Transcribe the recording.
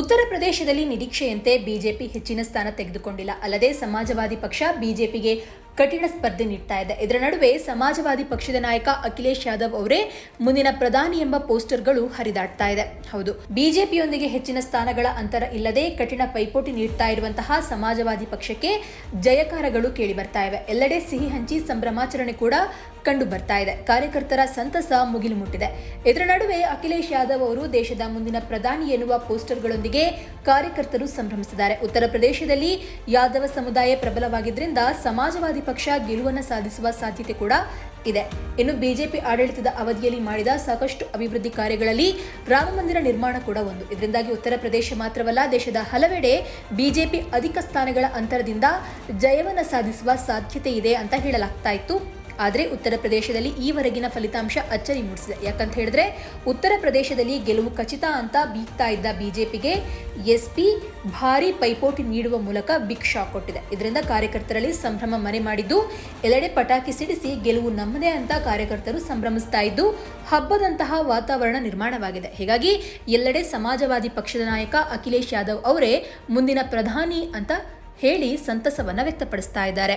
ಉತ್ತರ ಪ್ರದೇಶದಲ್ಲಿ ನಿರೀಕ್ಷೆಯಂತೆ ಬಿಜೆಪಿ ಹೆಚ್ಚಿನ ಸ್ಥಾನ ತೆಗೆದುಕೊಂಡಿಲ್ಲ. ಅಲ್ಲದೆ ಸಮಾಜವಾದಿ ಪಕ್ಷ ಬಿಜೆಪಿಗೆ ಕಠಿಣ ಸ್ಪರ್ಧೆ ನೀಡ್ತಾ ಇದೆ. ಇದರ ನಡುವೆ ಸಮಾಜವಾದಿ ಪಕ್ಷದ ನಾಯಕ ಅಖಿಲೇಶ್ ಯಾದವ್ ಅವರೇ ಮುಂದಿನ ಪ್ರಧಾನಿ ಎಂಬ ಪೋಸ್ಟರ್ಗಳು ಹರಿದಾಡ್ತಾ ಇದೆ. ಹೌದು, ಬಿಜೆಪಿಯೊಂದಿಗೆ ಹೆಚ್ಚಿನ ಸ್ಥಾನಗಳ ಅಂತರ ಇಲ್ಲದೆ ಕಠಿಣ ಪೈಪೋಟಿ ನೀಡ್ತಾ ಇರುವಂತಹ ಸಮಾಜವಾದಿ ಪಕ್ಷಕ್ಕೆ ಜಯಕಾರಗಳು ಕೇಳಿ ಬರ್ತಾ ಇವೆ. ಎಲ್ಲೆಡೆ ಸಿಹಿ ಹಂಚಿ ಸಂಭ್ರಮಾಚರಣೆ ಕೂಡ ಕಂಡು ಬರ್ತಾ ಇದೆ. ಕಾರ್ಯಕರ್ತರ ಸಂತಸ ಮುಗಿಲು ಮುಟ್ಟಿದೆ. ಇದರ ನಡುವೆ ಅಖಿಲೇಶ್ ಯಾದವ್ ಅವರು ದೇಶದ ಮುಂದಿನ ಪ್ರಧಾನಿ ಎನ್ನುವ ಪೋಸ್ಟರ್ಗಳೊಂದಿಗೆ ಕಾರ್ಯಕರ್ತರು ಸಂಭ್ರಮಿಸಿದ್ದಾರೆ. ಉತ್ತರ ಪ್ರದೇಶದಲ್ಲಿ ಯಾದವ ಸಮುದಾಯ ಪ್ರಬಲವಾಗಿದ್ದರಿಂದ ಸಮಾಜವಾದಿ ಪಕ್ಷ ಗೆಲುವನ್ನು ಸಾಧಿಸುವ ಸಾಧ್ಯತೆ ಕೂಡ ಇದೆ. ಇನ್ನು ಬಿಜೆಪಿ ಆಡಳಿತದ ಅವಧಿಯಲ್ಲಿ ಮಾಡಿದ ಸಾಕಷ್ಟು ಅಭಿವೃದ್ಧಿ ಕಾರ್ಯಗಳಲ್ಲಿ ರಾಮ ಮಂದಿರ ನಿರ್ಮಾಣ ಕೂಡ ಒಂದು. ಇದರಿಂದಾಗಿ ಉತ್ತರ ಪ್ರದೇಶ ಮಾತ್ರವಲ್ಲ, ದೇಶದ ಹಲವೆಡೆ ಬಿಜೆಪಿ ಅಧಿಕ ಸ್ಥಾನಗಳ ಅಂತರದಿಂದ ಜಯವನ್ನು ಸಾಧಿಸುವ ಸಾಧ್ಯತೆ ಇದೆ ಅಂತ ಹೇಳಲಾಗ್ತಾ ಆದರೆ ಉತ್ತರ ಪ್ರದೇಶದಲ್ಲಿ ಈವರೆಗಿನ ಫಲಿತಾಂಶ ಅಚ್ಚರಿ ಮೂಡಿಸಿದೆ. ಯಾಕಂತ ಹೇಳಿದ್ರೆ ಉತ್ತರ ಪ್ರದೇಶದಲ್ಲಿ ಗೆಲುವು ಖಚಿತ ಅಂತ ಬೀಗ್ತಾ ಇದ್ದ ಬಿಜೆಪಿಗೆ ಎಸ್ಪಿ ಭಾರಿ ಪೈಪೋಟಿ ನೀಡುವ ಮೂಲಕ ಬಿಗ್ ಶಾಕ್ ಕೊಟ್ಟಿದೆ. ಇದರಿಂದ ಕಾರ್ಯಕರ್ತರಲ್ಲಿ ಸಂಭ್ರಮ ಮನೆ ಮಾಡಿದ್ದು, ಎಲ್ಲೆಡೆ ಪಟಾಕಿ ಸಿಡಿಸಿ ಗೆಲುವು ನಮ್ಮದೇ ಅಂತ ಕಾರ್ಯಕರ್ತರು ಸಂಭ್ರಮಿಸ್ತಾ ಇದ್ದು, ಹಬ್ಬದಂತಹ ವಾತಾವರಣ ನಿರ್ಮಾಣವಾಗಿದೆ. ಹೀಗಾಗಿ ಎಲ್ಲೆಡೆ ಸಮಾಜವಾದಿ ಪಕ್ಷದ ನಾಯಕ ಅಖಿಲೇಶ್ ಯಾದವ್ ಅವರೇ ಮುಂದಿನ ಪ್ರಧಾನಿ ಅಂತ ಹೇಳಿ ಸಂತಸವನ್ನ ವ್ಯಕ್ತಪಡಿಸ್ತಾ ಇದ್ದಾರೆ.